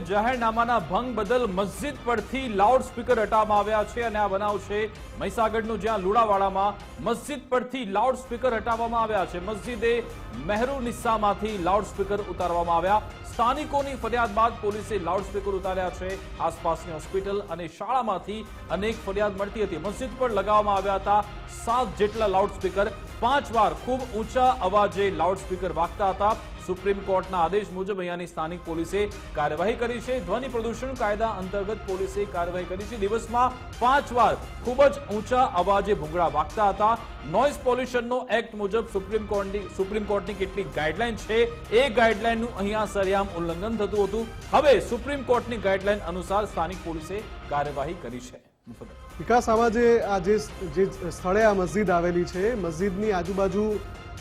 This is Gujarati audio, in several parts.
જાહેરનામાના ભંગ બદલ મસ્જિદ પરથી લાઉડ સ્પીકર હટાવવામાં આવ્યા છે અને આ બનાવ છે મહીસાગરનું, જ્યાં લુણાવાડામાં મસ્જિદ પરથી લાઉડ સ્પીકર હટાવવામાં આવ્યા છે. મસ્જિદે મહેરુનિસ્સામાંથી લાઉડ સ્પીકર ઉતારવામાં આવ્યા. સ્થાનિકોની ફરિયાદ બાદ પોલીસે લાઉડ સ્પીકર ઉતાર્યા છે. આસપાસની હોસ્પિટલ અને શાળામાંથી અનેક ફરિયાદ મળતી હતી. મસ્જિદ પર લગાવવામાં આવ્યા હતા સાત જેટલા લાઉડ સ્પીકર પાંચ વાર ખૂબ ઊંચા અવાજે લાઉડ સ્પીકર વાગતા હતા. સુપ્રીમ કોર્ટના આદેશ મુજબ અહીંયાની સ્થાનિક પોલીસે કાર્યવાહી કરી છે. ધ્વનિ પ્રદૂષણ કાયદા અંતર્ગત પોલીસે કાર્યવાહી કરી છે. દિવસમાં પાંચ વાર ખૂબ જ ઊંચા અવાજે ભૂંગળા વાગતા હતા. નોઇઝ પોલ્યુશનનો એક્ટ મુજબ સુપ્રીમ કોર્ટની સુપ્રીમ કોર્ટની કેટલીક ગાઈડલાઈન છે. એ ગાઈડલાઈનનું અહીંયા સરેઆમ ઉલ્લંઘન થતું હતું. હવે સુપ્રીમ કોર્ટની ગાઈડલાઈન અનુસાર સ્થાનિક પોલીસે કાર્યવાહી કરી છે. મુફદ્દલ. વિકાસ આમાં જે આ જે સ્થળે આ મસ્જિદ આવેલી છે, મસ્જિદની આજુબાજુ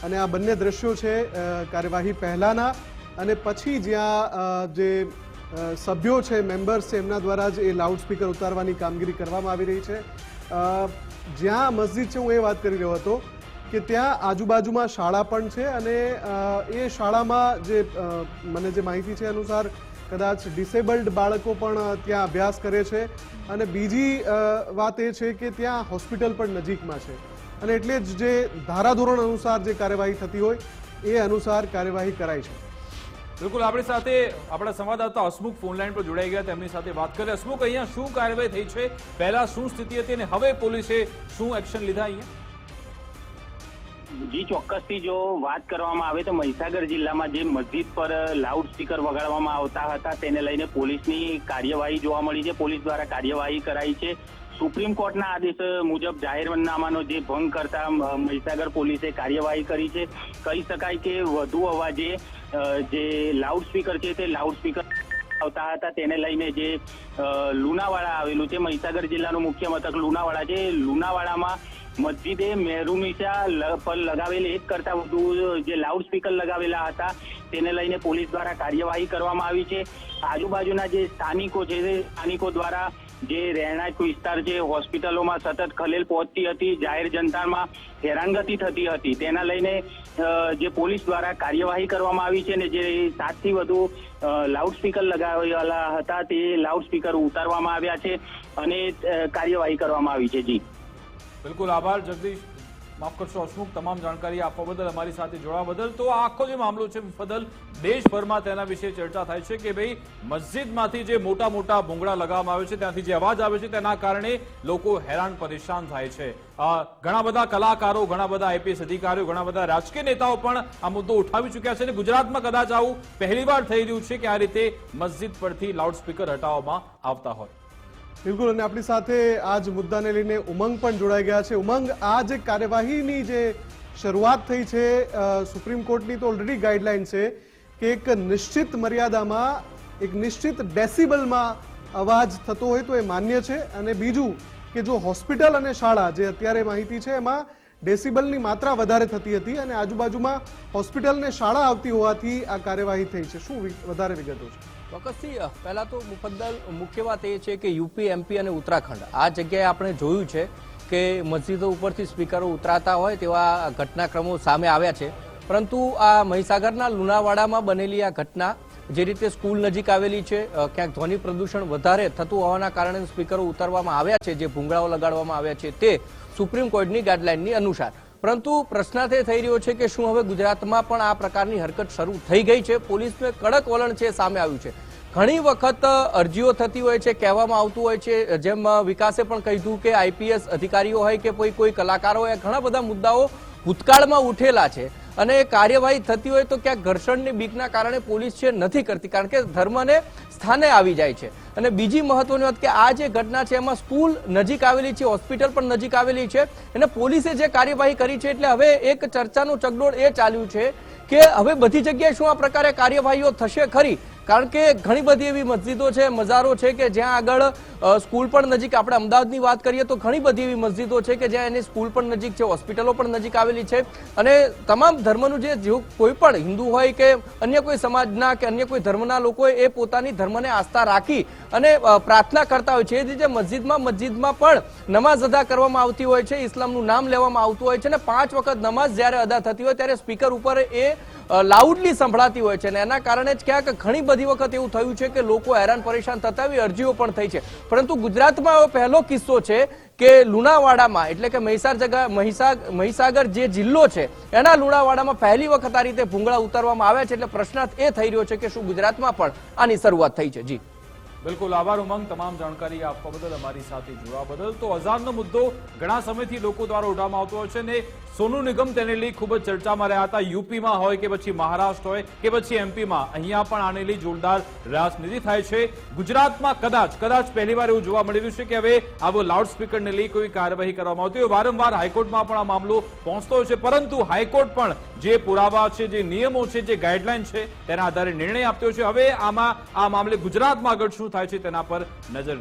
અને આ બંને દ્રશ્યો છે કાર્યવાહી પહેલાના અને પછી જ્યાં જે સભ્યો છે, મેમ્બર્સ છે, એમના દ્વારા જ એ લાઉડ સ્પીકર ઉતારવાની કામગીરી કરવામાં આવી રહી છે. જ્યાં મસ્જિદ છે, હું એ વાત કરી રહ્યો હતો કે ત્યાં આજુબાજુમાં શાળા પણ છે અને એ શાળામાં જે મને જે માહિતી છે અનુસાર કદાચ ડિસેબલ્ડ બાળકો પણ ત્યાં અભ્યાસ કરે છે. અને બીજી વાત એ છે કે ત્યાં હોસ્પિટલ પણ નજીકમાં છે. અને એટલે જ જે ધારાધોરણ અનુસાર જે કાર્યવાહી થતી હોય, એ અનુસાર કાર્યવાહી કરાઈ છે. બિલકુલ, આપણી સાથે આપણા સંવાદદાતા હસમુખ ફોનલાઈન પર જોડાઈ ગયા, તેમની સાથે વાત કરીએ હસમુખ, અહીંયા શું કાર્યવાહી થઈ છે? પહેલા શું સ્થિતિ હતી અને હવે પોલીસે શું એક્શન લીધા અહીંયા? જી, ચોક્કસથી જો વાત કરવામાં આવે તો મહીસાગર જિલ્લામાં જે મસ્જિદ પર લાઉડ સ્પીકર વગાડવામાં આવતા હતા, તેને લઈને પોલીસની કાર્યવાહી જોવા મળી છે. પોલીસ દ્વારા કાર્યવાહી કરાઈ છે. સુપ્રીમ કોર્ટના આદેશ મુજબ જાહેરનામાનો જે ભંગ કરતા મહીસાગર પોલીસે કાર્યવાહી કરી છે. કહી શકાય કે વધુ અવાજે જે લાઉડ સ્પીકર છે તે લાઉડ સ્પીકર આવતા હતા, તેને લઈને જે લુણાવાડા આવેલું છે, મહીસાગર જિલ્લાનું મુખ્ય મથક લુણાવાડા છે. લુણાવાડામાં મસ્જિદે મહેરુનિશા લ- પર લગાવેલ એક કરતા વધુ જે લાઉડ સ્પીકર લગાવેલા હતા, તેને લઈને પોલીસ દ્વારા કાર્યવાહી કરવામાં આવી છે. આજુબાજુના જે સ્થાનિકો છે સ્થાનિકો દ્વારા જે રહેણાંક વિસ્તાર છે, હોસ્પિટલોમાં સતત ખલેલ પહોંચતી હતી, જાહેર જનતામાં હેરાનગતિ થતી હતી. તેના લઈને જે પોલીસ દ્વારા કાર્યવાહી કરવામાં આવી છે ને જે સાતથી વધુ લાઉડ સ્પીકર લગાવેલા હતા, તે લાઉડસ્પીકર ઉતારવામાં આવ્યા છે અને કાર્યવાહી કરવામાં આવી છે. જી. બિલકુલ આભાર, જગદીશ. માફ કરશો હસમુખ તમામ જાણકારી આપવા બદલ અમારી સાથે જોડાવા બદલ. તો આખો જે મામલો છે, બદલ દેશભરમાં તેના વિશે ચર્ચા થાય છે કે ભાઈ, મસ્જિદમાંથી જે મોટા મોટા ભૂંગળા લગાવવામાં આવે છે, ત્યાંથી જે અવાજ આવે છે, તેના કારણે લોકો હેરાન, પરેશાન થાય છે. ઘણા બધા કલાકારો, ઘણા બધા આઈપીએસ અધિકારીઓ, ઘણા બધા રાજકીય નેતાઓ પણ આ મુદ્દો ઉઠાવી ચૂક્યા છે અને ગુજરાતમાં કદાચ આવું પહેલીવાર થઈ રહ્યું છે કે આ રીતે મસ્જિદ પરથી લાઉડ સ્પીકર હટાવવામાં આવતા હોય. બિલકુલ, અને આપણી સાથે આ જ મુદ્દાને લઈને ઉમંગ પણ જોડાઈ ગયા છે. ઉમંગ આ જે કાર્યવાહીની જે શરૂઆત થઈ છે સુપ્રીમ કોર્ટની તો ઓલરેડી ગાઈડલાઈન છે કે એક નિશ્ચિત મર્યાદામાં, એક નિશ્ચિત ડેસિબલમાં અવાજ થતો હોય તો એ માન્ય છે. અને બીજું કે જો હોસ્પિટલ અને શાળા જે અત્યારે માહિતી છે, એમાં ડેસિબલની માત્રા વધારે થતી હતી અને આજુબાજુમાં હોસ્પિટલ ને શાળા આવતી હોવાથી આ કાર્યવાહી થઈ છે. શું વધારે વિગતો છે? ચોક્કસથી પહેલા તો મુફદ્દલ મુખ્ય વાત એ છે કે યુપી એમપી અને ઉત્તરાખંડ. આ જગ્યાએ આપણે જોયું છે કે મસ્જિદો ઉપરથી સ્પીકરો ઉતરાતા હોય તેવા ઘટનાક્રમો સામે આવ્યા છે. પરંતુ આ મહીસાગરના લુણાવાડામાં બનેલી આ ઘટના, જે રીતે સ્કૂલ નજીક આવેલી છે ક્યાંક ધ્વનિ પ્રદૂષણ વધારે થતું હોવાના કારણે સ્પીકરો ઉતારવામાં આવ્યા છે, જે ભૂંગળાઓ લગાડવામાં આવ્યા છે તે સુપ્રીમ કોર્ટની ગાઈડલાઇનની અનુસાર. પરંતુ પ્રશ્ન તે થઈ રહ્યો છે કે શું હવે ગુજરાતમાં પણ આ પ્રકારની હરકત શરૂ થઈ ગઈ છે? પોલીસને કડક વલણ છે સામે આવ્યું છે. ઘણી વખત અરજીઓ થતી હોય છે, કહેવામાં આવતું હોય છે, જેમ વિકાસે પણ કહ્યું કે આઈપીએસ અધિકારીઓ હોય કે કોઈ કોઈ કલાકારો હોય ઘણા બધા મુદ્દાઓ ભૂતકાળમાં ઉઠેલા છે. અને કાર્યવાહી થતી હોય તો ક્યાંક ઘર્ષણની બીકના કારણે પોલીસ છે નથી કરતી, કારણ કે ધર્મને સ્થાને આવી જાય છે. અને બીજી મહત્વની વાત કે આ જે ઘટના છે એમાં સ્કૂલ નજીક આવેલી છે, હોસ્પિટલ પણ નજીક આવેલી છે. અને પોલીસે જે કાર્યવાહી કરી છે એટલે હવે એક ચર્ચાનું ચગડોળ એ ચાલ્યું છે કે હવે બધી જગ્યાએ શું આ પ્રકારે કાર્યવાહીઓ થશે ખરી? કારણ કે ઘણી બધી એવી મસ્જિદો છે મજારો છે કે જ્યાં આગળ સ્કૂલ પણ નજીક. આપણે અમદાવાદની વાત કરીએ તો ઘણી બધી એવી મસ્જિદો છે કે જ્યાં એની સ્કૂલ પણ નજીક છે, હોસ્પિટલો પણ નજીક આવેલી છે. અને તમામ ધર્મનું જે કોઈ પણ હિન્દુ હોય કે અન્ય કોઈ સમાજના કે અન્ય કોઈ ધર્મના લોકો એ પોતાની ધર્મને આસ્થા રાખી અને પ્રાર્થના કરતા હોય છે. એ રીતે મસ્જિદમાં મસ્જિદમાં પણ નમાઝ અદા કરવામાં આવતી હોય છે, ઇસ્લામનું નામ લેવામાં આવતું હોય છે અને પાંચ વખત નમાઝ જ્યારે અદા થતી હોય ત્યારે સ્પીકર ઉપર એ લાઉડલી સંભળાતી હોય છે. અને એના કારણે જ ક્યાંક ઘણી બધી વખત એવું થયું છે કે લોકો હેરાન પરેશાન થતા એવી અરજીઓ પણ થઈ છે. પરંતુ ગુજરાતમાં એવો પહેલો કિસ્સો છે કે લુણાવાડામાં, એટલે કે મહીસાર મહીસાગર જે જિલ્લો છે, એના લુણાવાડામાં પહેલી વખત આ રીતે ભૂંગળા ઉતારવામાં આવ્યા છે, એટલે પ્રશ્નાર્થ એ થઈ રહ્યો છે કે શું ગુજરાતમાં પણ આની શરૂઆત થઈ છે. જી. બિલકુલ આભાર ઉમંગ. તમામ જાણકારી આપવા બદલ અમારી સાથે જોવા બદલ. તો અઝાનનો મુદ્દો ઘણા સમયથી લોકો દ્વારા ઉઠાવવામાં આવતો છે ને સોનુ નિગમ તેને લઈ ખૂબ જ ચર્ચામાં રહ્યા હતા. યુપીમાં હોય કે પછી મહારાષ્ટ્ર હોય કે પછી એમપીમાં, અહીંયા પણ આને લઈ જોરદાર રાજનીતિ થાય છે. ગુજરાતમાં કદાચ કદાચ પહેલીવાર એવું જોવા મળી રહ્યું છે કે હવે આવો લાઉડસ્પીકરને લઈ કોઈ કાર્યવાહી કરવામાં આવતી હોય. વારંવાર હાઈકોર્ટમાં પણ આ મામલો પહોંચતો છે, પરંતુ હાઈકોર્ટ પણ જે પુરાવા છે, જે નિયમો છે, જે ગાઈડલાઈન છે, તેના આધારે નિર્ણય આપ્યો છે. હવે આમાં આ મામલે ગુજરાતમાં આગળ શું થાય છે તેના પર નજર